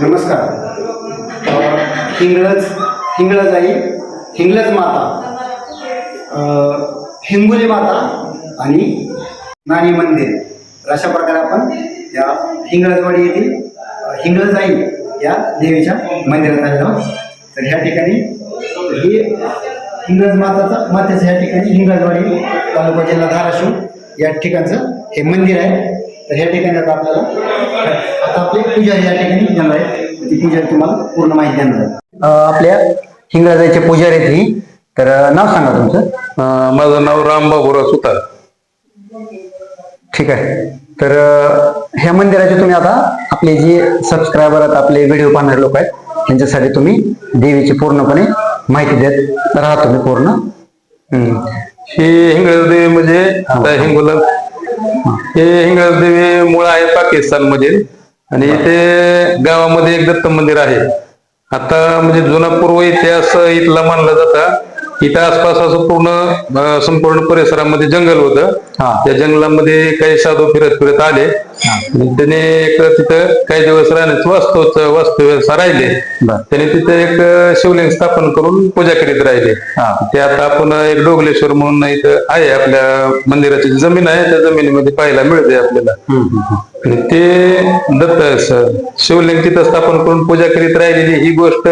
नमस्कार. हिंगळज हिंगळज आई हिंगळज माता. हिंगुली हिंगोली माता आणि नाणी मंदिर. अशा प्रकारे आपण या हिंगळजवाडी येथील हिंगळज आई या देवीच्या मंदिरात आलेलो तर ह्या ठिकाणी ही हिंगळज माताचा मातेचं ह्या ठिकाणी हिंगळजवाडी तालुका जिल्हा धाराशिव या ठिकाणचं हे मंदिर आहे. तर ह्या ठिकाणी आता आपल्याला आता आपले पुजारी या ठिकाणी येणार आहेत. ती पुजारी तुम्हाला पूर्ण माहिती देणार आहेत. आपल्या हिंगळजाचे पुजारी आहेत ही. तर नाव सांगा तुमचं. माझं नाव रामबाबुराव सुतार. ठीक आहे. तर ह्या मंदिराचे तुम्ही आता आपले जे सबस्क्रायबर आहेत आपले व्हिडिओ पाहणारे लोक आहेत त्यांच्यासाठी तुम्ही देवीची पूर्णपणे माहिती देत राहा तुम्ही पूर्ण. हम्म. ही हिंगळज देवी म्हणजे आता हिंगोला हे हिंगळज देवी मूळ आहे पाकिस्तान मधील आणि इथे गावामध्ये एक दत्त मंदिर आहे. आता म्हणजे जुना पूर्व इतिहास इथला मानला जाता. इथं आसपास असं पूर्ण संपूर्ण परिसरामध्ये जंगल होतं. हा. त्या जंगलामध्ये काही साधू फिरत फिरत आले. त्याने एक तिथं काही दिवस राहण्याचं वास्तव वास्तव्य राहिले. त्याने तिथे एक शिवलिंग स्थापन करून पूजा करीत राहिले. हा. ते आता आपण एक डोगलेश्वर म्हणून इथं आहे आपल्या मंदिराची जमीन आहे त्या जमिनीमध्ये पाहायला मिळते आपल्याला. ते दत्त शिवलिंग तिथं स्थापन करून पूजा करीत राहिलेली ही गोष्ट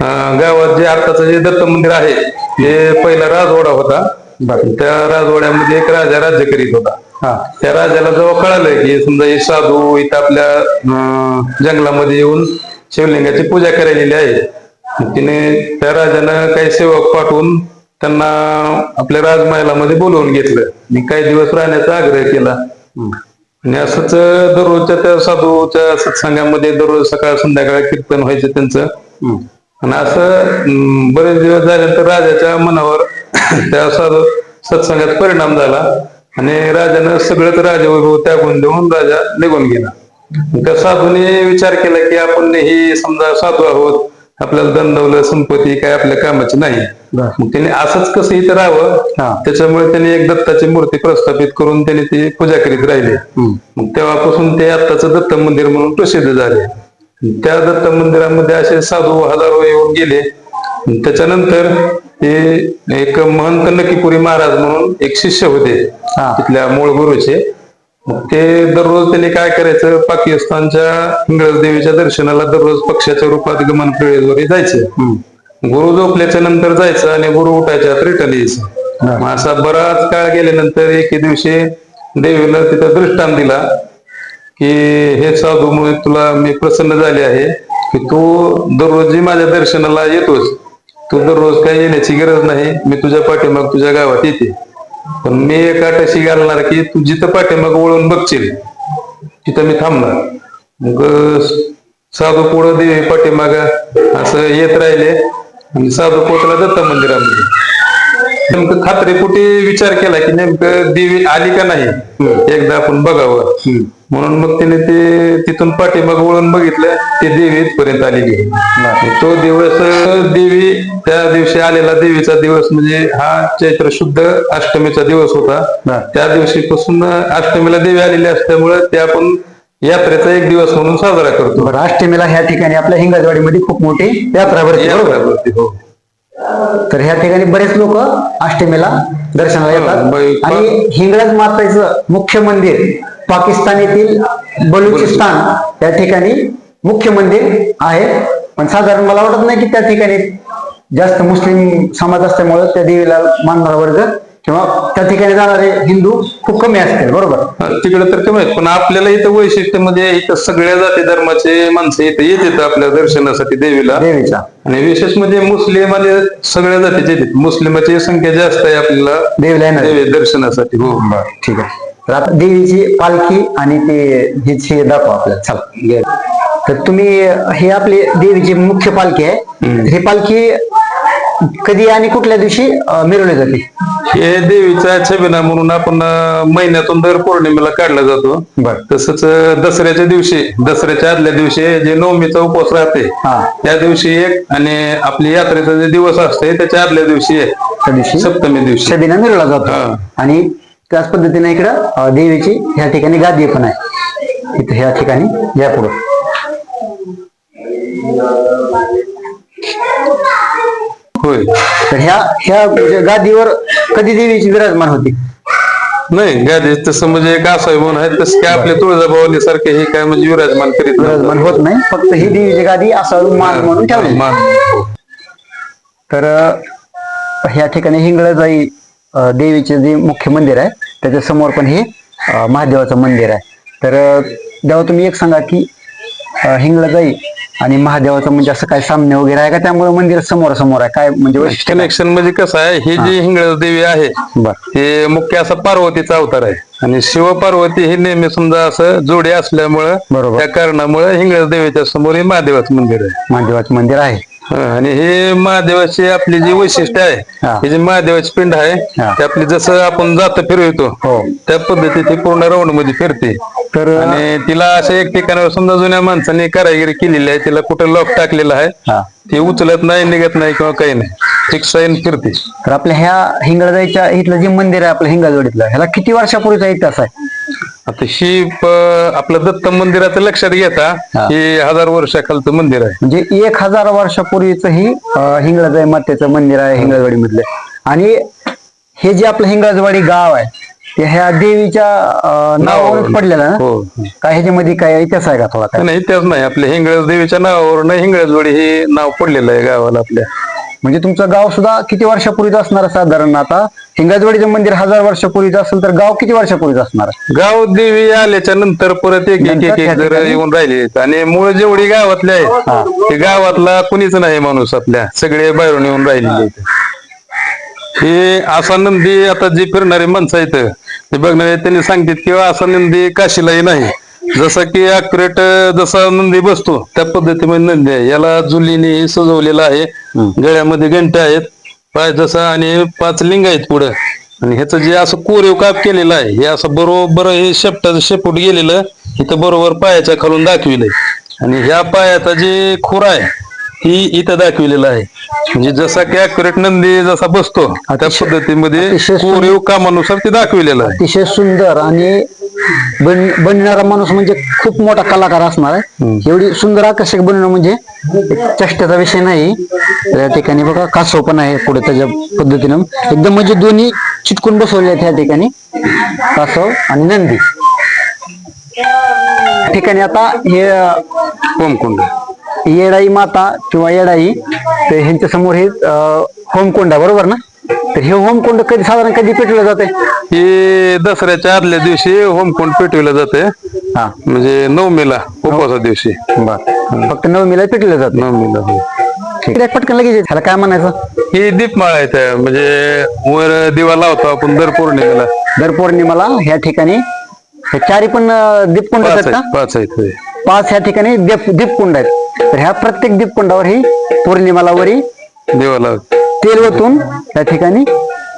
गावात जे आताचं जे दत्त मंदिर आहे ते पहिला राजवाडा होता. त्या राजवाड्यामध्ये एक राजा राज्य करीत होता. हा. त्या राजाला जेव्हा कळालं की समजा हे साधू इथं आपल्या जंगलामध्ये येऊन शिवलिंगाची पूजा करायलेली आहे. तिने त्या राजानं काही सेवक पाठवून त्यांना आपल्या राजमहालामध्ये बोलवून घेतलं. आणि काही दिवस राहण्याचा आग्रह केला. आणि असंच दररोजच्या त्या साधूच्या सत्संगामध्ये दररोज सकाळ संध्याकाळ कीर्तन व्हायचं त्यांचं. आणि असं बरेच दिवस झाल्यानंतर राजाच्या मनावर त्या साधू सत्संगात परिणाम झाला आणि राजानं सगळंच राजवैभव त्यागून देऊन राजा निघून गेला त्या साधूने विचार केला की आपण ही समजा साधू आहोत आपल्याला दंडवलं संपत्ती काय आपल्या कामाची नाही. मग त्याने असंच कसं इथं राहावं हा. त्याच्यामुळे त्याने एक दत्ताची मूर्ती प्रस्थापित करून त्याने ती पूजा करीत राहिले. मग तेव्हापासून ते आत्ताचं दत्त मंदिर म्हणून प्रसिद्ध झाले त्या दत्त मंदिरामध्ये असे साधू हजारो येऊन गेले. त्याच्यानंतर ते एक महंत नकीपुरी महाराज म्हणून एक शिष्य होते. हा. तिथल्या मूळ गुरुचे. ते दररोज त्यांनी काय करायचं? पाकिस्तानच्या इंग्रज देवीच्या दर्शनाला दररोज पक्षाच्या रूपात गमन प्रवेशद्वारे जायचं. गुरु झोपल्याच्या नंतर जायचं आणि गुरु उठायच्या रिटर्न यायचं. असा बराच काळ गेल्यानंतर एके दिवशी देवीला तिथं दृष्टांत दिला. की हे साधूमुळे तुला मी प्रसन्न झाले आहे की तू दररोज जी माझ्या दर्शनाला येतोस. तू दररोज काही येण्याची गरज नाही मी तुझ्या पाठीमाग तुझ्या गावात येते. पण मी एक टशी घालणार की तू जिथं पाठीमाग वळून बघशील तिथं मी थांबणार. मग साधू पुढं देवी पाठीमाग असं येत राहिले. आणि साधू पोचला दत्त मंदिरामध्ये. नेमकं खात्रीपोटी विचार केला की नेमकं देवी आली का नाही? एकदा आपण बघावं. म्हणून मग त्याने ते तिथून पाठीमाग वळून बघितलं ते देवी इथपर्यंत आलेली आहे. तो दिवस देवी त्या दिवशी आलेला देवीचा दिवस म्हणजे हा चैत्र शुद्ध अष्टमीचा दिवस होता. त्या दिवशीपासून अष्टमीला देवी आलेली असल्यामुळे ते आपण यात्रेचा एक दिवस म्हणून साजरा करतो. अष्टमीला ह्या ठिकाणी आपल्या हिंगळजवाडीमध्ये खूप मोठी यात्रा भरते हो. तर ह्या ठिकाणी बरेच लोक अष्टमीला दर्शनाला येतात. आणि हिंगळज मातेचं मुख्य मंदिर पाकिस्तान येथील बलुचिस्तान या ठिकाणी मुख्य मंदिर आहे. पण साधारण मला वाटत नाही की त्या ठिकाणी जास्त मुस्लिम समाज असल्यामुळे त्या देवीला मानणारा वर्ग किंवा त्या ठिकाणी जाणारे हिंदू खूप कमी असतील बरोबर? तिकडे तर कमी आहेत पण आपल्याला इथं वैशिष्ट्य म्हणजे इथं सगळ्या जाती धर्माचे माणसं इथं येतात आपल्या दर्शनासाठी देवीला. देवीचा आणि विशेष म्हणजे मुस्लिम आणि सगळ्या जातीचे येतात. मुस्लिमाची संख्या जास्त आहे आपल्याला देवीला येणार. देवी दर्शनासाठी हो. ठीक आहे. तर आता देवीची पालखी आणि ते हेच दाखवा आपल्याला. चला घे. तर तुम्ही हे आपली देवीची मुख्य पालखी आहे. हे पालखी कधी आणि कुठल्या दिवशी अं, मिरवली जाते? हे देवीचा छबिना म्हणून आपण महिन्यातून दर पौर्णिमेला काढला जातो. बर. तसंच दसऱ्याच्या दिवशी दसऱ्याच्या आदल्या दिवशी जे नवमीचा उपवास राहते हा. त्या दिवशी एक आणि आपली यात्रेचा जे दिवस असते त्याच्या आदल्या दिवशी एक. त्या दिवशी सप्तमी दिवशी. शबिना मिरवला जातो. हा. आणि त्याच पद्धतीने इकडं अं, देवीची ह्या ठिकाणी गादी पण आहे. इथं ह्या ठिकाणी या पुढं. होय. तर ह्या ह्या म्हणजे गादीवर कधी देवीची विराजमान होती? नाही गादी तसं म्हणजे एक असं म्हणून आहे तसं काय आपले तुळजाभवानी सारखे हे काय म्हणजे विराजमान करीत विराजमान होत नाही फक्त ही देवीची गादी असं मान म्हणून ठेवली. मान. तर अं, ह्या ठिकाणी हिंगळाजाई अं, देवीचे जे मुख्य मंदिर आहे त्याच्यासमोर पण हे अं, महादेवाचं मंदिर आहे. तर अं, देवा तुम्ही एक सांगा की अं, हिंगळाजाई आणि महादेवाचं म्हणजे असं काय सामने वगैरे आहे का? त्यामुळे मंदिर समोर समोर आहे. काय म्हणजे वैशिष्ट्य काय? कनेक्शन म्हणजे कसं आहे ही जी हिंगळज देवी आहे बर. हे मुख्य असा पार्वतीचा अवतार आहे. आणि शिव पार्वती हे नेहमी समजा असं जोडी असल्यामुळं बरोबर. त्या कारणामुळे हिंगळज देवीच्या समोर हे महादेवाचं मंदिर आहे. महादेवाचं मंदिर आहे. आणि हे महादेवाची आपली जी वैशिष्ट्य आहे हा. हे जे महादेवाची पिंड आहे हा. ते आपली जसं आपण जात फिरवतो हो. त्या पद्धतीत ती पूर्ण राऊंडमध्ये फिरते तर आणि तिला अशा एक ठिकाणावर समजा जुन्या माणसाने कारागिरी केलेली आहे तिला कुठं लॉक टाकलेलं आहे हा ती उचलत नाही निघत नाही किंवा काही नाही फिक्स आहे आणि फिरते तर आपल्या ह्या हिंगळाजाईच्या इथलं जे मंदिर आहे आपलं हिंगळजोडीतलं ह्याला किती वर्षापूर्वीचा इतिहास आहे आता ही प- आपलं दत्त मंदिराचं लक्षात घेता हा. हजार वर्षाखालचं मंदिर आहे. म्हणजे एक हजार वर्षापूर्वीच ही अं, हिंगळाजाई मातेचं मंदिर आहे हिंगळजवाडी मधलं आणि हे जे आपलं हिंगळजवाडी गाव आहे ते ह्या देवीच्या अं, नावावरच पडलेलं ना? हो. काय ह्याच्यामध्ये काय इतिहास आहे का थोडा काय? नाही त्याच नाही. आपल्या हिंगळज देवीच्या नावावरून हिंगळजवाडी हे नाव पडलेलं आहे गावाला आपल्या. म्हणजे तुमचं गाव सुद्धा किती वर्षापूर्वीच असणार आहे साधारण आता? हिंगळजवाडीचं मंदिर हजार वर्षापूर्वीच असेल तर गाव किती वर्षापूर्वीच असणार आहे? गाव देवी आल्याच्यानंतर परत एक एक एक ठिकाणी- येऊन राहिले. आणि मूळ जेवढी गावातले आहेत ते गावातला कुणीच नाही माणूस आपल्या. सगळे बाहेरून येऊन राहिलेले आहेत. हे असा नंदी आता जी फिरणारी माणसं आहेत ते बघणारे त्यांनी सांगतात किंवा असा नंदी काशीलाही नाही. जसं की अक्युरेट जसा नंदी बसतो त्या पद्धतीमध्ये नंदी आहे. याला जुलीने सजवलेला आहे. गळ्यामध्ये घंटे आहेत. पाय जसा आणि पाच लिंग आहेत पुढं. आणि ह्याचं जे असं कोरीव काप केलेलं आहे हे असं बरोबर हे शेपटाचं शेपूट गेलेलं इथं बरोबर पायाच्या खालून दाखविलंय. आणि ह्या पायाचा जे खुर आहे ती इथं दाखविलेलं आहे. म्हणजे जसा की अक्युरेट नंदी जसा बसतो त्या पद्धतीमध्ये कोरीव कामानुसार ते दाखविलेलं आहे. अतिशय सुंदर आणि बन बनणारा माणूस म्हणजे खूप मोठा कलाकार असणार आहे. एवढी सुंदर आकर्षक बनवणं म्हणजे एक चेष्टेचा विषय नाही. तर या ठिकाणी बघा कासव पण आहे पुढे त्याच्या पद्धतीनं. एकदम म्हणजे दोन्ही चिटकून बसवले आहेत या ठिकाणी. कासव आणि नंदी. या ठिकाणी आता हे होमकुंड. येडाई माता किंवा येडाई तर ह्यांच्या समोर हे होमकुंड आहे बरोबर ना? तर हे होमकुंड कधी साधारण कधी पेटवलं जाते हे दसऱ्याच्या आदल्या दिवशी होमकुंड पेटवलं जाते हा. म्हणजे नवमीला उपवासा दिवशी. बर. फक्त नवमीला पेटलं जात नवमीला हो. पटकन लगेच ह्याला काय म्हणायचं? ही दीपमाळ आहे त्या म्हणजे वर दिवा लावतो आपण दर पौर्णिमेला. दर पौर्णिमाला ह्या ठिकाणी. हे चारी पण अं, दीपकुंड पाच आहेत का? आहेत पाच आहेत होय. पाच ह्या ठिकाणी दीप दीपकुंड आहेत. तर ह्या प्रत्येक दीपकुंडावर ही पौर्णिमाला वरी दिवा लावतो. तेल ओतून त्या ठिकाणी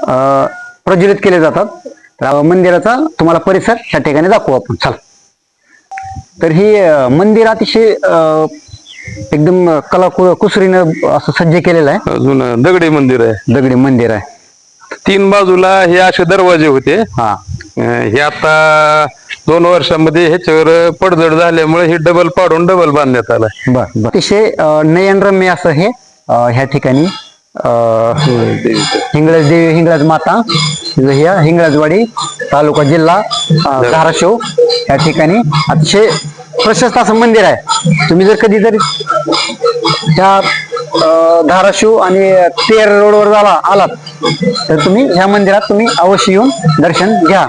अं, प्रज्वलित केले जातात. तर अं, मंदिराचा तुम्हाला परिसर ह्या ठिकाणी दाखवू आपण. चला. तर ही मंदिर अतिशय एकदम कला कुसरीनं असं सज्ज केलेलं आहे. अजून दगडी मंदिर आहे. दगडी मंदिर आहे. तीन बाजूला हे असे दरवाजे होते. हा. हे आता दोन वर्षामध्ये ह्याच्यावर पडझड झाल्यामुळे हे डबल पाडून डबल बांधण्यात बर अतिशय नयनरम्य असं हे ह्या ठिकाणी हिंगळज देवी हिंगळज माता ह्या हिंगळजवाडी तालुका जिल्हा धाराशिव. या ठिकाणी अतिशय प्रशस्त असं मंदिर आहे. तुम्ही जर कधीतरी त्या धाराशिव आणि तेर रोडवर झाला आलात तर तुम्ही ह्या मंदिरात तुम्ही अवश्य येऊन दर्शन घ्या.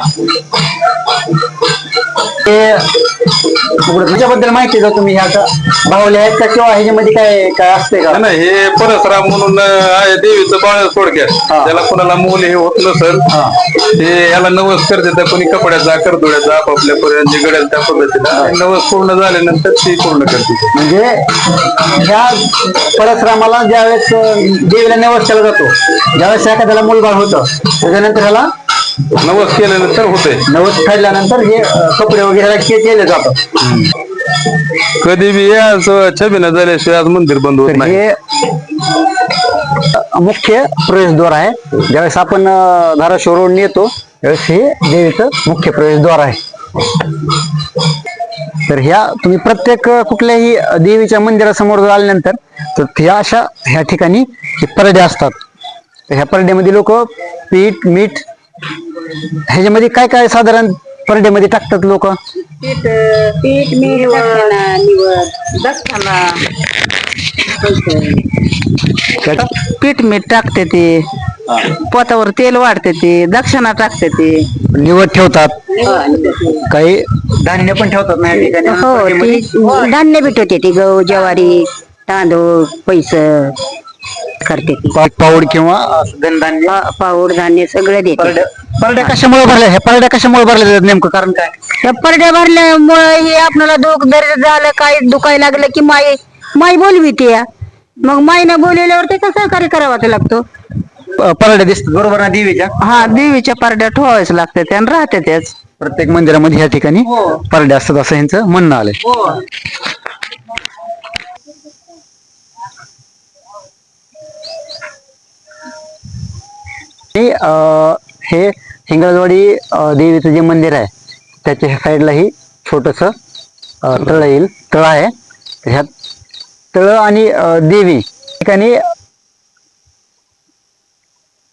उघडत त्याच्याबद्दल माहिती का तुम्ही. ह्या बाहुल्या आहेत का किंवा ह्याच्यामध्ये काय काय असते का? नाही हे परसराम म्हणून आहे देवीचं बाळ थोडक्यात हा. त्याला कोणाला मूल हे होत नसल. हा. ते याला नवस करते कोणी कपड्याचा करदोड्याचा आपापल्या पर्यंत जे घडेल त्या पद्धतीला आणि नवस पूर्ण झाल्यानंतर ती पूर्ण करते. म्हणजे ह्या परशुरामाला ज्यावेळेस अं, देवीला नवस केला जातो ज्यावेळेस एखाद्याला मुलबाळ होतं त्याच्यानंतर ह्याला नवस केल्यानंतर होते नवस फेडल्यानंतर हे अं, कपडे वगैरे के- केले जातात. कधी बी आज छबिना झाल्याशिवाय आज मंदिर बंद होत तर नाही. हे मुख्य प्रवेशद्वार आहे. ज्यावेळेस आपण अं, धाराशिव रोड येतो त्यावेळेस हे देवीचं मुख्य प्रवेशद्वार आहे. तर ह्या तुम्ही प्रत्येक अं, कुठल्याही अं, देवीच्या मंदिरासमोर जर आल्यानंतर तर ह्या अशा ह्या ठिकाणी हे परडे असतात. तर ह्या परड्यामध्ये लोक पीठ मीठ ह्याच्यामध्ये काय काय साधारण परड्यामध्ये टाकतात लोक? पीठ पीठ मीठ दक्षिणा निवड दक्षिणा पीठ मीठ टाकते ते. पोतावर तेल वाढते ते. दक्षिणा टाकते ते. निवड ठेवतात. काही धान्य पण ठेवतात ना या ठिकाणी? हो. ती धान्य बी ठेवते ती गहू ज्वारी तांदूळ पैस करते ती. पा- पाऊड किंवा धनधान्य पा- पाऊड धान्य सगळं देते. परड्या परड्या कशामुळे भरल्या ह्या परड्या कशामुळे भरल्या जातात नेमकं? कारण काय? त्या परड्या भरल्यामुळे हे आपल्याला दुःख दर्द झालं काय दुखायला लागलं की माई माई बोलवी ती. मग माईनं बोलवल्यावर त्याचा सहकार्य करावा लागतो. प- परड्या दिसतात बरोबर ना देवीच्या? हा देवीच्या परड्या ठेवायच लागते आणि राहते त्याच. प्रत्येक मंदिरामध्ये ह्या ठिकाणी परड्या असतात असं यांचं म्हणणं आलंय. हे, हे हिंगळवाडी देवीचं जे मंदिर आहे त्याच्या ह्या साईडला ही छोटस तळ येईल. तळ आहे. ह्या तळ आणि देवी ठिकाणी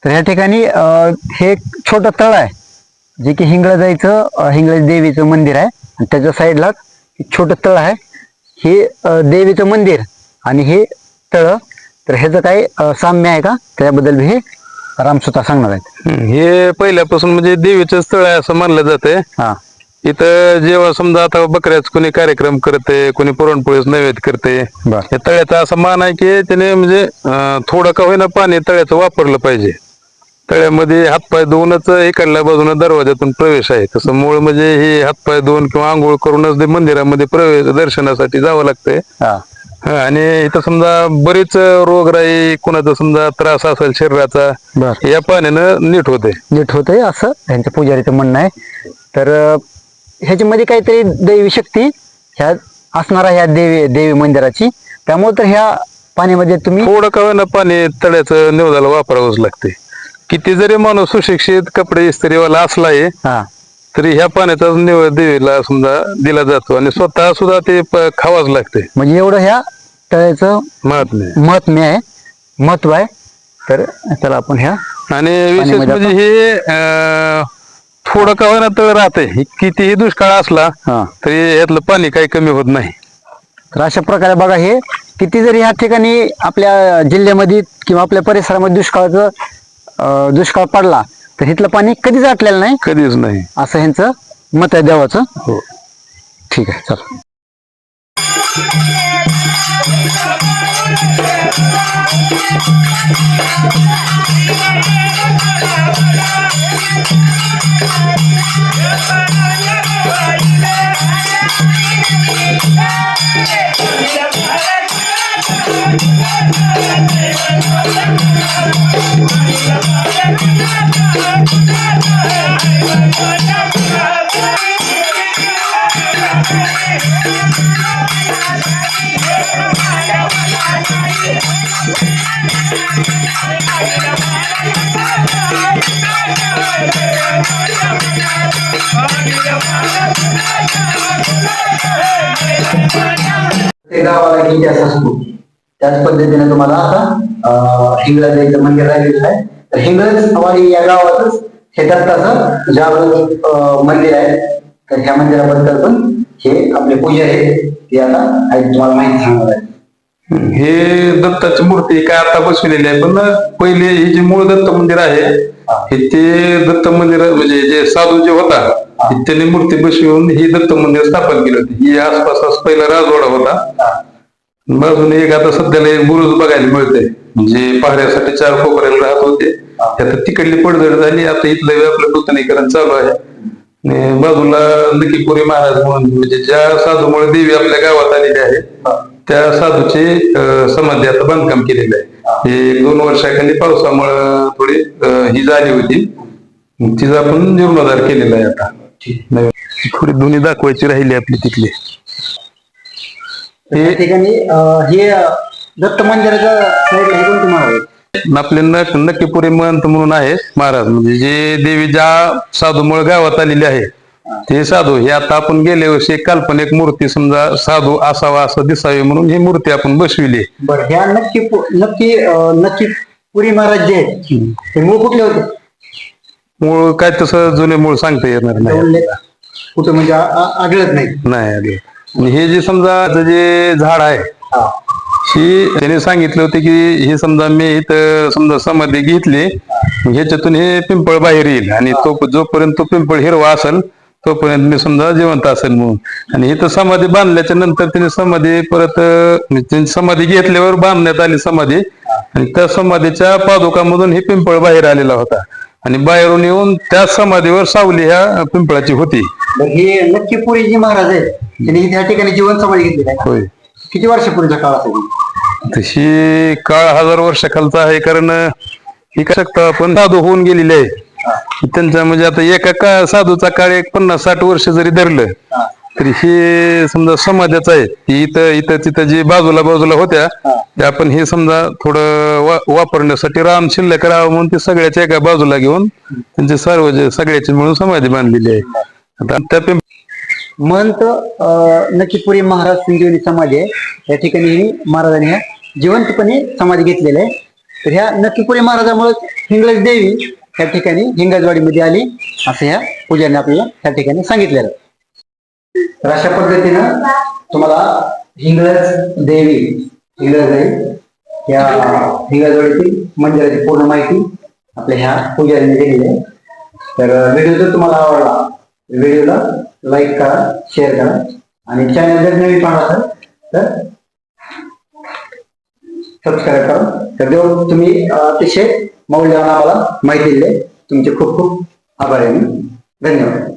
तर ह्या ठिकाणी अं, हे एक छोटं तळ आहे जे की हिंगळजाईचं अं, हिंगळज देवीचं मंदिर आहे. आणि त्याच्या साईडला छोटं तळ आहे. हे देवीचं मंदिर आणि हे तळ तर ह्याचं काही साम्य आहे का? त्याबद्दल हे रामसुता सांगणार आहेत. हे पहिल्यापासून म्हणजे देवीचं स्थळ आहे असं मानलं जाते हा. इथं जेव्हा समजा आता बकऱ्याच कोणी कार्यक्रम करते कोणी पुरणपोळीच नैवेद्य करते बर. या तळ्याचा असं मान आहे की त्याने म्हणजे अं, थोडं का होईना पाणी तळ्याचं वापरलं पाहिजे. तळ्यामध्ये हातपाय धुवूनच इकडल्या बाजूने दरवाजातून प्रवेश आहे. तसं मूळ म्हणजे हे हातपाय धुवून किंवा आंघोळ करूनच ते मंदिरामध्ये प्रवेश दर्शनासाठी जावं लागतंय. हा. हा, आणि इथं समजा बरीच रोगराई कुणाचा समजा त्रास असेल शरीराचा बर. या पाण्यानं नीट होते. नीट होतंय असं त्यांच्या पुजारीचं म्हणणं आहे. तर अं, ह्याच्यामध्ये काहीतरी दैवी शक्ती ह्या असणार आहे ह्या देवी देवी मंदिराची. त्यामुळे तर ह्या पाण्यामध्ये तुम्ही थोडं का पाणी तळ्याचं निवदाला वापरावंच लागते किती जरी माणूस सुशिक्षित कपडे इस्त्रीवाला असलाय हा. तरी ह्या पाण्याचा निवड देवीला समजा दिला जातो. आणि स्वतः सुद्धा ते प- खावाच लागते. म्हणजे एवढं ह्या तळ्याचं महात्म्य महत्म्य आहे. महत्त्व आहे. तर त्याला आपण ह्या आणि विशेष पाण्यामध्ये म्हणजे हे अं, थोडं का होईना तळ राहते कितीही दुष्काळ असला हा. तरी यातलं पाणी काही कमी होत नाही. तर अशा प्रकारे बघा हे किती जरी ह्या ठिकाणी आपल्या जिल्ह्यामध्ये किंवा आपल्या परिसरामध्ये दुष्काळाचं अं, दुष्काळ पडला तर इथलं पाणी कधीच आटलेलं नाही. कधीच नाही. असं ह्यांचं मत आहे देवाचं. हो. ठीक आहे चल. ते गावाला एक इतिहास असतो त्याच पद्धतीने तुम्हाला आता हिंगळज मंदिर राहिलेलं आहे. तर हिंगळजवाडी या गावातच हे दत्ताचं जागृत मंदिर आहे. तर ह्या मंदिराबद्दल पण हे आपले पूजारी आहेत ते आता तुम्हाला माहिती सांगणार आहे. हे दत्ताची मूर्ती काय आता बसवलेली आहे पण पहिले हे जे मूळ दत्त मंदिर आहे हे. ते दत्त मंदिर म्हणजे जे साधू जे होता त्यांनी मूर्ती बसवून ही दत्त मंदिर स्थापन केलं होती. ही आसपास पहिला राजवाडा होता. बाजूने एक आता सध्याला एक बुरुज बघायला मिळतंय. म्हणजे पाहण्यासाठी चार कोपऱ्याला राहत होते. आता तिकडली पडझड झाली. आता इथलं आपलं नूतनीकरण चालू आहे. आणि बाजूला नकीपुरी महाराज म्हणून म्हणजे ज्या साधूमुळे देवी आपल्या गावात आलेली आहे त्या साधूची समाधी आता बांधकाम केलेलं आहे. हे दोन वर्षाखाली पावसामुळे थोडी ही झाली होती. तिचा आपण जीर्णोद्धार केलेला आहे आता. थोडी दोन्ही दाखवायची राहिली आपली तिथली. या ठिकाणी अं, हे अं, दत्त मंदिराच्या साईडला हे कोणते महाराज आहेत? आपले नक नक्कीपुरी महंत म्हणून आहे महाराज. म्हणजे जे देवी ज्या साधूमुळे गावात आलेले आहे ते साधू. हे आता आपण गेल्या वर्षी एक काल्पनिक मूर्ती समजा साधू असावा असं दिसावी म्हणून ही मूर्ती आपण बसविली. बरं ह्या नक्की पु- नक्की अं, नक्की पुरी महाराज जे आहेत ते मूळ कुठले होते? मूळ काय तसं जुने मूळ सांगता येणार नाही. उल्लेख कुठे म्हणजे आ- आ- आढळत नाही. नाही आले आणि हे जे समजा आता जे झाड आहे हा. ही त्याने सांगितले होते की हे समजा मी इथं समजा समाधी घेतली ह्याच्यातून हे पिंपळ बाहेर येईल आणि तो जोपर्यंत तो पिंपळ हिरवा असेल तोपर्यंत मी समजा जिवंत असेल म्हणून. आणि इथं समाधी बांधल्याच्या नंतर त्याने समाधी परत अं, म्हणजे त्यांची समाधी घेतल्यावर बांधण्यात आली समाधी. आणि त्या समाधीच्या पादुकामधून हे पिंपळ बाहेर आलेला होता. आणि बाहेरून येऊन त्या समाधीवर सावली ह्या पिंपळाची होती. हे नक्की महाराज आहेत त्यांनी त्या ठिकाणी जीवन समाधी घेतली आहे होय. किती वर्षापूर्वीच्या काळात आहे? तशी काळ हजार वर्षाखालचा आहे कारण ही शकता आपण साधू होऊन गेलेले आहे. त्यांचा म्हणजे आता एका का साधूचा काळ एक पन्नास साठ वर्ष जरी धरलं तरी हे समजा समाजाचं आहे इथं इथं तिथं जे बाजूला बाजूला होत्या त्या आपण हे समजा थोडं वा- वापरण्यासाठी राम शिल्लक राहावं म्हणून ते सगळ्याच्या एका बाजूला घेऊन त्यांचे सर्व सगळ्याची मिळून समाधी बांधलेली आहे. आता त्या महंत अं, नक्कीपुरी महाराज संजीवनी समाधी आहे. या ठिकाणी महाराजांनी ह्या जिवंतपणे समाधी घेतलेली आहे. तर ह्या नक्कीपुरी महाराजामुळे हिंगळज देवी या ठिकाणी हिंगजवाडीमध्ये आली. असं ह्या पूजाने आपल्याला त्या ठिकाणी सांगितलेलं आहे. तर अशा पद्धतीनं तुम्हाला हिंगळज देवी हिंगळज देवी या हिंगजवाडीतील मंदिराची पूर्ण माहिती आपल्या ह्या पुजारीने दिलेली आहे. तर व्हिडिओ जर तुम्हाला आवडला व्हिडिओला लाईक करा शेअर करा आणि चॅनल जर नवीन पाहणार असाल तर सबस्क्राईब करा. तर देव तुम्ही अतिशय मौल्यवान आम्हाला माहिती दिली तुमचे खूप खूप आभार आहे. मी धन्यवाद.